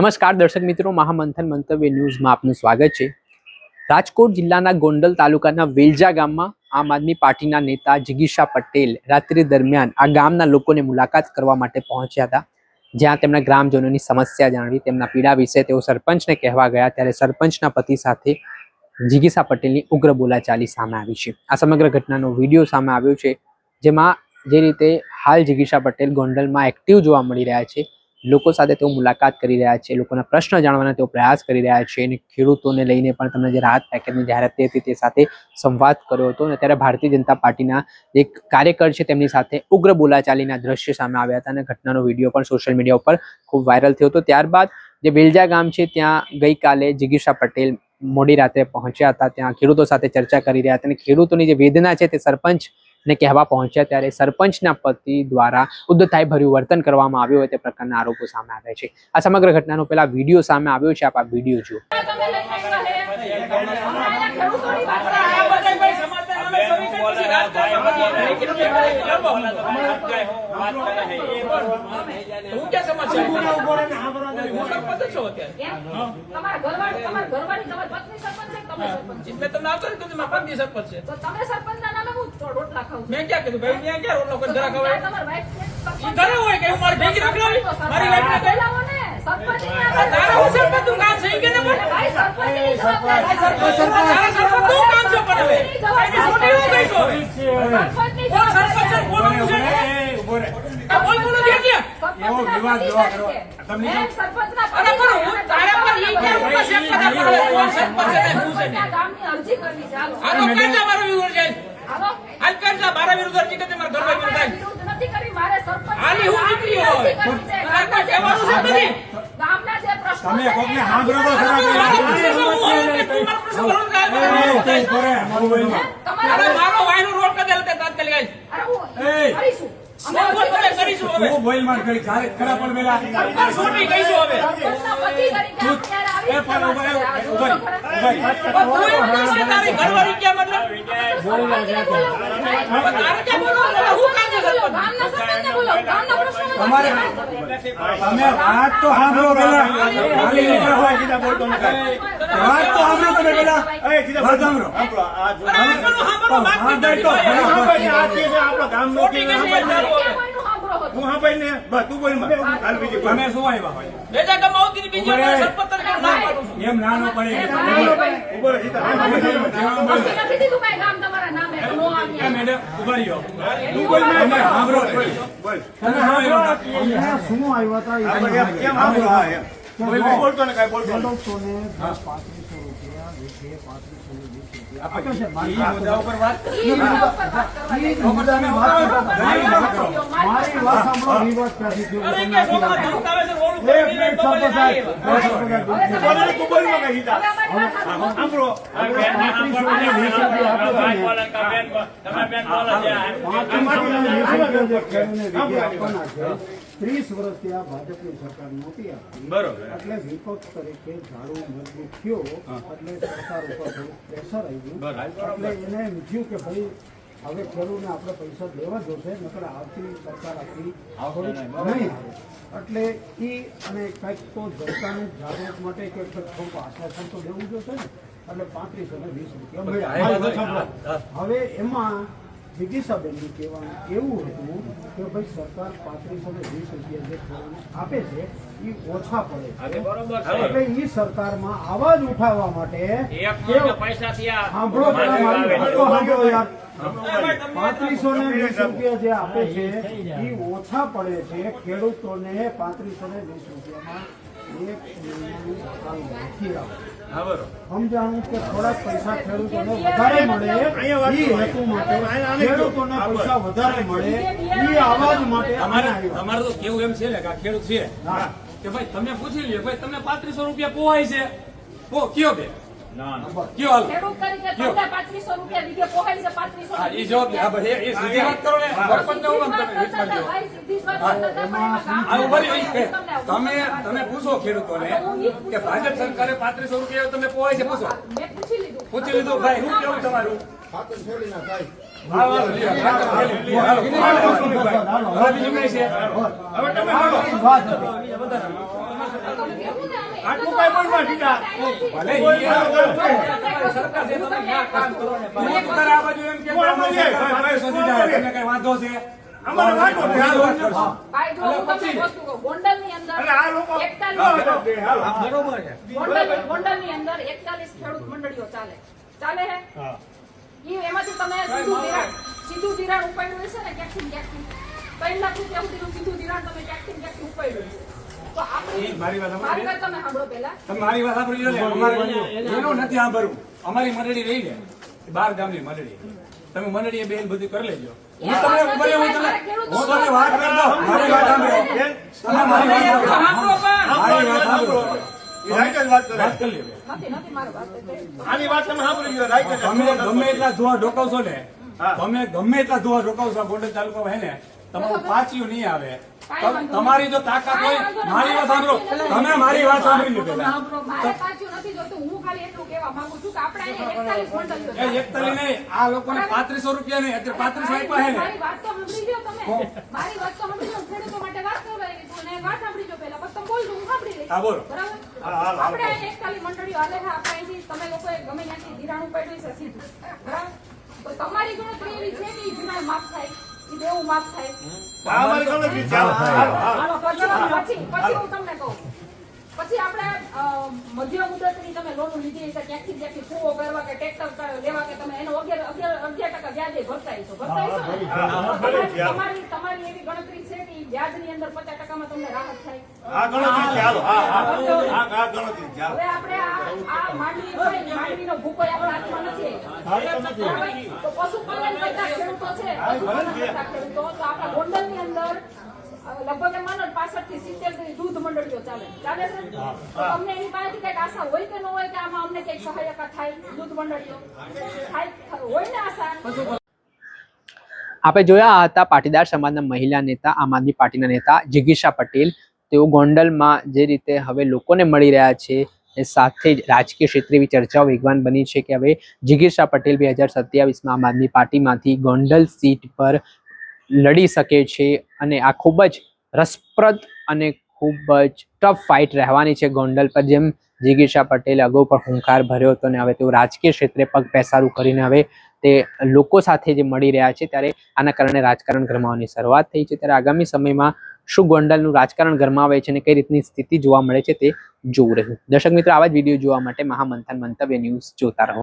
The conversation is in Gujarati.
નમસ્કાર દર્શક મિત્રો, મહામંથન મંતવ્ય ન્યૂઝમાં આપનું સ્વાગત છે. રાજકોટ જિલ્લાના ગોંડલ તાલુકાના વેલજા ગામમાં આમ આદમી પાર્ટીના નેતા જિગીશા પટેલ રાત્રિ દરમિયાન આ ગામના લોકોને મુલાકાત કરવા માટે પહોંચ્યા હતા. જ્યાં તેમના ગ્રામજનોની સમસ્યા જાણવી, તેમના પીડા વિશે તેઓ સરપંચને કહેવા ગયા, ત્યારે સરપંચના પતિ સાથે જિગીશા પટેલની ઉગ્ર બોલાચાલી સામે આવી છે. આ સમગ્ર ઘટનાનો વીડિયો સામે આવ્યો છે, જેમાં જે રીતે હાલ જિગીશા પટેલ ગોંડલમાં એક્ટિવ જોવા મળી રહ્યા છે લોકો સાથે તેઓ મુલાકાત કરી રહ્યા છે, લોકોના પ્રશ્ન જાણવાના તેઓ પ્રયાસ કરી રહ્યા છે અને ખેડૂતોને લઈને પણ તમને જે રાહત પેકેજની જાહેરાત થઈ હતી તે સાથે સંવાદ કર્યો હતો અને ત્યારે ભારતીય જનતા પાર્ટીના એક કાર્યકર છે તેમની સાથે ઉગ્ર બોલાચાલીના દ્રશ્ય સામે આવ્યા હતા અને ઘટનાનો વીડિયો પણ સોશિયલ મીડિયા ઉપર ખૂબ વાયરલ થયો હતો. ત્યારબાદ જે બેલજા ગામ છે ત્યાં ગઈકાલે જિગીશા પટેલ મોડી રાત્રે પહોંચ્યા હતા. ત્યાં ખેડૂતો સાથે ચર્ચા કરી રહ્યા હતા અને ખેડૂતોની જે વેદના છે તે સરપંચ ને કહેવા પહોંચ્યા ત્યારે સરપંચના પતિ દ્વારા ઉદ્ધતાઈ ભર્યું વર્તન કરવામાં આવ્યું હોય તે પ્રકારના આરોપો સામે આવ્યા છે આ સમગ્ર ઘટનાનો પેલા વીડિયો સામે આવ્યો છે આપ આ વીડિયો જુઓ તમે હે. સરપંચ છું અત્યારે સરપંચ તમે સરપંચ છો? તો તમે રોટલા મેં ક્યાં કીધું ભાઈ? ત્યાં ક્યાં રોટલો જરા ખવાય સરપંચ. ઈ ઘરે હોય કે હું મારી ભેગી રખડાવી મારી કઈ? બોલાવો ને. આ આગળ તારે હું સરપંચનું કામ છે? કે ને પણ ભાઈ, તારા સરપંચનું કામ છે પણ હવે? હું છું. કોણ છે. પતિ તરીકે. મેં સરપંચના અરે પણ હું તારે પણ ઈ ક્યાં હું કશે એક કોણ સરપંચ ને હું છે ગામની અરજી કરવી ચાલો. આ તો કાંઈ મારો વિરોધ છે. હાલો. કરતા મારા વિરુદ્ધ અરજી કરતી મારા ઘરમાં વિરુદ્ધ નથી કરી મારે સરપંચ આલી હું દીકરી હોય. છે. કહેવાનું છે નથી. ગામના જે પ્રશ્નો તમે કોકને સાંભળો તો ખરા. તમારા મારો વાયનો રોડ કદેલ તે તાત્કાલિક આઈ. અરે હું કરીશું. અમે શું બોલ બોલ માર કરી ખાલી ખરા પણ વેલા છોડી હવે. એ પણ ઊભા ઊભા ઊભા તું તારી ઘરવાળી મતલબ? ક્યાં બોલવાનું? હું કામ છે સરપંચ? કરો. તમે વાત તો સાંભળો પેલા ખાલી નીકળો હોય સીધા બોલતો વાત તો સાંભળો તમે પેલા વાત સાંભળો સાંભળો આપણને સાંભળવા વાત હા, નથી તો ભાઈ. હા, હવે. કેમ કોઈનું સાંભળો હતો? શું આવ્યા બીજી સરપંચ હું ના પાડું છું. એમ નાનો પડે. નથી દીધું તમારા નામે. નો આવ્યા. મેડમ ઊભા રહ્યો છોકરા ને રૂપિયા રૂપિયા. ત્રીસ વર્ષથી આ ભાજપની સરકાર નહોતી બરોબર. એટલે વિપક્ષ તરીકે ઝાડુ મજબૂત થયો એટલે સરકાર ઉપર થોડું પ્રેશર આવ્યું. એટલે એને એમ થયું કે ભાઈ હવે ખેડૂતને આપણે પૈસા દેવા જોશે નકર આવતી સરકાર આપણી થોડીક નહીં આવે. એટલે એ અને કંઈક તો જનતાને જાગૃત માટે કે થોડુંક આશ્વાસન તો દેવું જોશે ને. એટલે પાંત્રીસો ને વીસ રૂપિયા. હવે એમાં જિગીસાબેનનું કહેવાનું એવું હતું કે ભાઈ સરકાર પાંત્રીસો ને વીસ રૂપિયા જે આપે છે એ ઓછા પડે એટલે એ સરકારમાં અવાજ ઉઠાવવા માટે સાંભળો સાંભળો યાર. પાંત્રીસો ને વીસ રૂપિયા જે આપે છે એ ઓછા પડે છે ખેડૂતોને પાંત્રીસો ને વીસ રૂપિયામાં. સમજાણું કે થોડાક પૈસા ખેડૂતોને વધારે મળે. એ હેતુ માટે ખેડૂતોને પૈસા વધારે મળે. એ આવાજ માટે અમારે તો કેવું એમ છે ને કે આ ખેડૂત છે. હા. કે ભાઈ તમે પૂછી લ્યો ભાઈ તમને પાંત્રીસો રૂપિયા પોવાય છે. પો કયો ભાઈ, તમે તમે તમે પૂછો ખેડૂતોને કે ભાજપ સરકારે પાંત્રીસો રૂપિયા તમે પોહાય છે પૂછો પૂછી લીધું ભાઈ શું કેવું તમારું હવે વાહ, બીજું કઈ છે હવે તમે વાત હતી. ભલે સરકાર છે, તમે ક્યાં કામ કરો ને? બહાર. હું તો તારે આ બાજુ એમ કે અમારે પાંત્રીસો દીધા છે. તમને કઈ વાંધો છે? અમારે વાંધો નથી. હાલો, વાત ભાઈ જો હું તમને વસ્તુ કહું ગોંડલની અંદર એટલે આ લોકો- એકતાલીસ હાલો, હાલો. બરોબર છે. ગોંડલ ગોંડલની અંદર એકતાલીસ ખેડૂત મંડળીઓ ચાલે. ચાલે હે? ઈ એમાંથી તમે સીધું ધિરાણ સીધું ધિરાણ ઉપાડ્યું હશે ને ક્યાંકથી ને ક્યાંકથી? ત્રણ લાખ રૂપિયા સુધીનું સીધું ધિરાણ તમે ક્યાંકથી ક્યાંકથી ઉપાડ્યું હશે? મારી વાત સાંભળો. તમે સાંભળો પહેલા. તમે મારી વાત સાંભળી લો ને અમારે નથી સાંભળવું. અમારી મંડળી રહી ને બાર ગામની મંડળી. તમે મંડળીએ બેન બધું કરી લેજો. હું તમને ઉભરે હું તમને હું તમને વાત કરી મારી વાત સાંભળો. તમે મારી વાત સાંભળો. મારી વાત સાંભળો. એ રાઈટ જ વાત કરે. વાત કરી લ્યો. બેન. નથી નથી મારી વાત થઈ. આની વાત તમે સાંભળી લ્યો, રાઈટ જ. તમે ગમે એટલા ધોવા ઢોકાવશો ને. તમે ગમે એટલા ધોવા ઢોકાવશો ગોંડલ તાલુકા હે ને તમારું પાછિયું નહીં આવે. તમારી જો તાકાત હોય. મારી વાત સાંભળો. તમે મારી વાત સાંભળી લો પેલા. એકતાલી નહીં. આ લોકોને પાંત્રીસો રૂપિયા નહીં. અત્યારે પાંત્રીસો આપ્યા હે ને બોલો. આપણે એકતાલી મંડળીઓ હાલે છે. આપણે તમે લોકોએ ગમે ત્યાંથી ધિરાણ ઉપાડ્યું છે સીધું. બરાબર તો તમારી ગણતરી એવી છે કે ઈ ધિરાણ માફ થાય દેવું માફ થાય. આ અમારી ગણતરી છે. ચાલો હાલો, પછી પછી પછી હું તમને કહું. પછી આપણે મધ્ય મુદતની તમે લોન લીધી હશે ક્યાંથી ક્યાંથી કૂવો કરવા કે ટ્રેક્ટર લેવા કે તમે એનો અગિયાર અગિયાર અગિયાર ટકા વ્યાજે ભરતા હશો. ભરતા છે. તમારી એવી ગણતરી છે કે વ્યાજની અંદર પચાસ ટકામાં તમને રાહત થાય. આ ગણતરી છે. હાલો, હા, હા. આ- આ ગણતરી છે. હવે આપણે આ આ માંડવી હોય માંડવીનો ભૂકો આપણા હાથમાં નથી તો પશુપાલન કરતા ખેડૂતો છે. પશુપાલન કરતા ખેડૂતો. તો આપણા ગોંડલની અંદર લગભગ એમ માનો પાસઠથી સિત્તેર જેવી દૂધ મંડળીઓ ચાલે. ચાલે છે? તો તમને એની પાસેથી કંઈક આશા હોય કે ન હોય કે આમાં અમને કંઈક સહાયતા થાય દૂધ મંડળીઓ. થાય હોય ને આશા. આપણે જોયા હતા પાટીદાર સમાજના મહિલા નેતા, આમ આદમી પાર્ટીના નેતા જિગીશા પટેલ. તેઓ ગોંડલમાં જે રીતે હવે લોકોને મળી રહ્યા છે એ સાથે જ રાજકીય ક્ષેત્રે એવી ચર્ચાઓ વેગવાન બની છે કે હવે જિગીશા પટેલ બે હજાર સત્યાવીસમાં આમ આદમી પાર્ટીમાંથી ગોંડલ સીટ પર લડી શકે છે અને આ ખૂબ જ રસપ્રદ અને ખૂબ જ ટફ ફાઇટ રહેવાની છે ગોંડલ પર, જેમ જિગીશા પટેલે અગાઉ પણ હુંકાર ભર્યો હતો અને હવે તેઓ રાજકીય ક્ષેત્રે પગ પેસારું કરીને હવે તે લોકો સાથે જે મળી રહ્યા છે ત્યારે આના કારણે રાજકારણ ગરમાવાની શરૂઆત થઈ છે. ત્યારે આગામી સમયમાં શું ગોંડલનું રાજકારણ ગરમાવે છે અને કઈ રીતની સ્થિતિ જોવા મળે છે તે જોવું રહ્યું. દર્શક મિત્રો, આવા જ વીડિયો જોવા માટે મહામંથન મંતવ્ય ન્યૂઝ જોતા રહો.